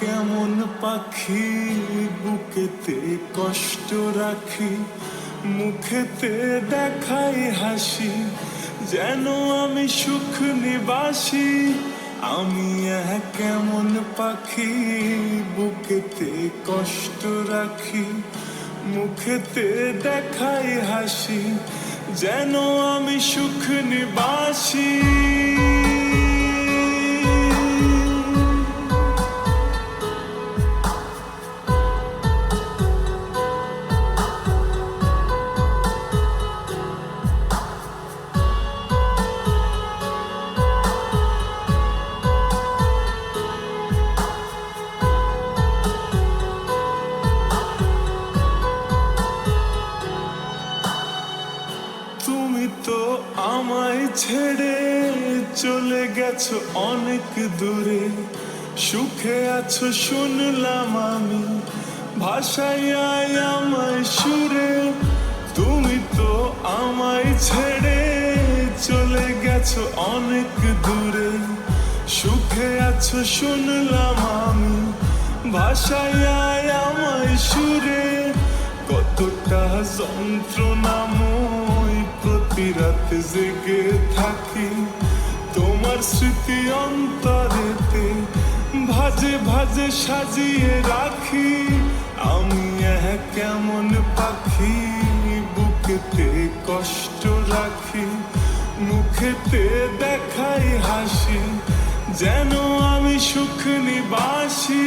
কেমন পাখি, বুকেতে কষ্ট রাখি, মুখেতে দেখাই হাসি, যেন আমি সুখ নিবাসী। আমি কেমন পাখি, বুকেতে কষ্ট রাখি, মুখেতে দেখাই হাসি, যেন আমি সুখ নিবাসী। তো আমায় ছেড়ে চলে গেছো অনেক দূরে। সুখে আছো শুনলাম আমি, ভাষায় আমায় সুরে। তুমি তো আমায় ছেড়ে চলে গেছো অনেক দূরে। সুখে আছো শুনলাম আমি, ভাষায় আমায় সুরে। কতটা যন্ত্রণাময় প্রতি রাত জেগে থাকি। তোমার স্মৃতি অন্তরেতে ভাজে ভাজে সাজিয়ে রাখি। আমি কেমন পাখি, বুকেতে কষ্ট রাখি। মুখেতে দেখাই হাসি, যেন আমি সুখ নিবাসী।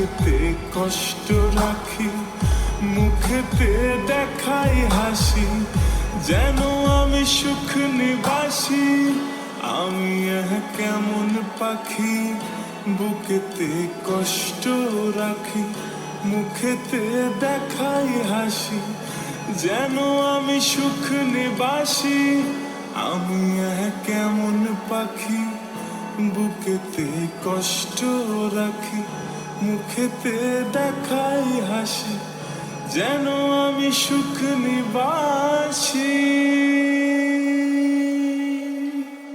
বুকেতে কষ্ট রাখি, মুখেতে দেখাই হাসি, যেন আমি সুখ নিবাসী। আমি কেমন পাখি, বুকেতে কষ্ট রাখি, মুখেতে দেখাই হাসি, যেন আমি সুখ নিবাসী। আমি কেমন পাখি, বুকেতে কষ্ট রাখি। মুখেতে দেখাই হাসি যেন আমি সুখ নিবাসী।